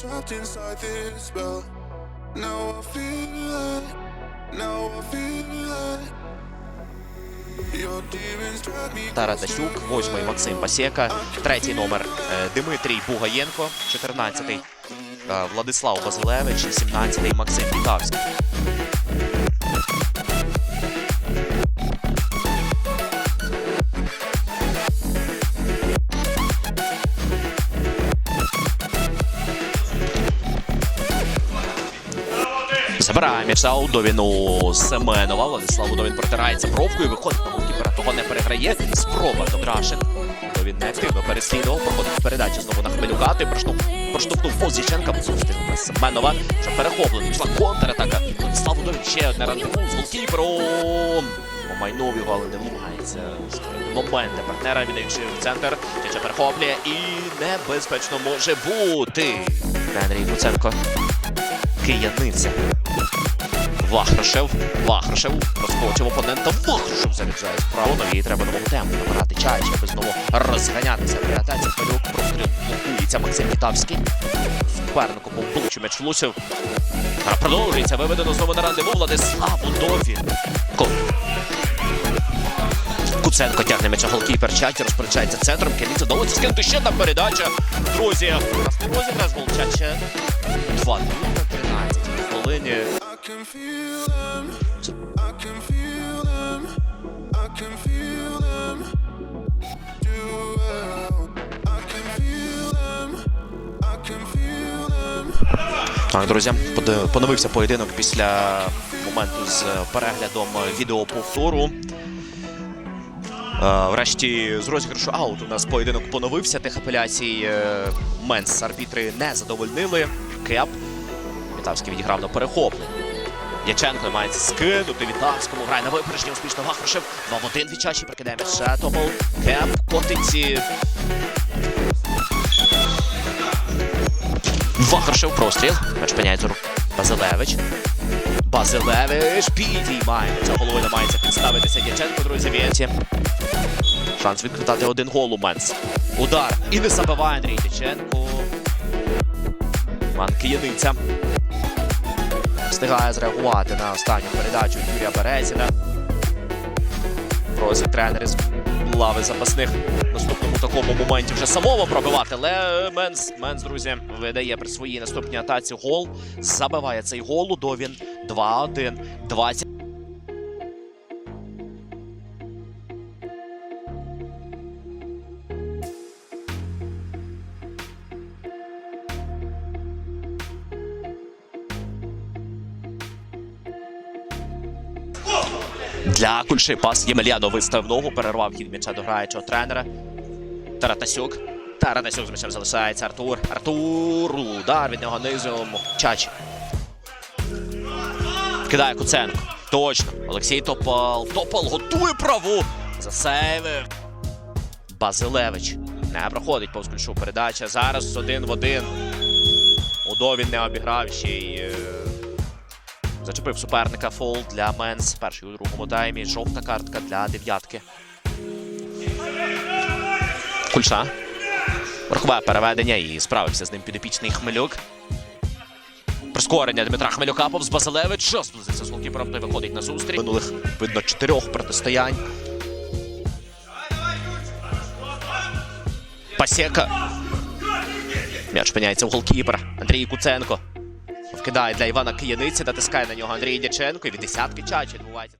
trapped inside this spell. Now I feel it, now I feel it. Тара Тасюк. Восьмий Максим Пасєка, третій номер е, Дмитрій Бугаєнко, 14-й е, Владислав Базилевич, 17-й Максим Вітавський. Забирає м'яча Удовіну Семенова. Владислав Удовін протирається бровкою, виходить на голкіпера, того не переграє. Спроба Добрашин. Удовін неактивно переслідував, проходить передачу знову на Хмелюка. Той проштовхнув Позіченка, встиг на Семенова. Вже перехоплений. Пішла контратака. Владислав Удовін ще одне рандеву з голкіпером. Омайнув його, але не вмагається. Моменти партнера віддаючи в центр. Чеча перехоплює і небезпечно може бути. Андрій Куценко. Кияниця. Вахрушев. Вахрушев. Розкочив опонента. Вахрушев заряджає справа. Ну і треба новому темпу набирати чай, аби знову розганятися атаці. Палюк простріл блокується Максим Вітавський. Супернику по обличчю м'яч влучив. Продовжується. Виведено знову на рандеву Владислав Удові. Ко- Куценко тягне м'яча голкіпер Чачі, розпоряджається центром. Кініця вдалося скинути ще одна передача. Друзі, красний розіграш гол Чаче. 2 на 13 them. Так, друзі, поновився поєдинок після моменту з переглядом відеоповтору. Е, Врешті з розіграшу аут у нас поєдинок поновився. Тих апеляцій е, Менс арбітри не задовольнили. Кеп. Вітавський відіграв на перехоплення. Яченко намагається скинути Вітавському. Грає на випередження успішно Вахрушев. 2 в 1 Вічачі прикидає м'яч Топол. Кеп котиці. Вахрушев простріл. Меч пиняється рук. Базилевич. Базилевич підіймається. Головою намагається підставитися Дяченко, друзі, Вєнці. Шанс відквитати один гол у Менс. Удар. І не забиває Андрій Дяченко. Іван Кияниця. Встигає зреагувати на останню передачу Юрія Березіна. Просить тренери з лави запасних в наступному такому моменті вже самого пробивати. Але Менс, Менс, друзі, видає при своїй наступній атаці гол. Забиває цей гол. Удовін 2-1. 20. Для Кульши пас Ємельяно виставив ногу, перервав хід м'яча до граючого тренера. Таратасюк. Таратасюк з м'ячем залишається Артур. Артур. Удар від нього низом. Чач. Кидає Куценко. Точно. Олексій Топал. Топал готує праву. Засейвив. Базилевич. Не проходить повз Кульшу. Передача. Зараз один в один. Удовін не обіграв ще й. Зачепив суперника фол для Менс. Перший у другому таймі. Жовта картка для дев'ятки. Кульша. Верхове переведення і справився з ним підопічний Хмелюк. Прискорення Дмитра Хмелюка повз Базилевич. Що зблизився з голкіпером, той виходить на зустріч. Минулих, видно, чотирьох протистоянь. Пасєка. М'яч пиняється в голкіпера. Андрій Куценко. Вкидає для Івана Кияниці, натискає на нього Андрій Дяченко. І від десятки чачі відбувається.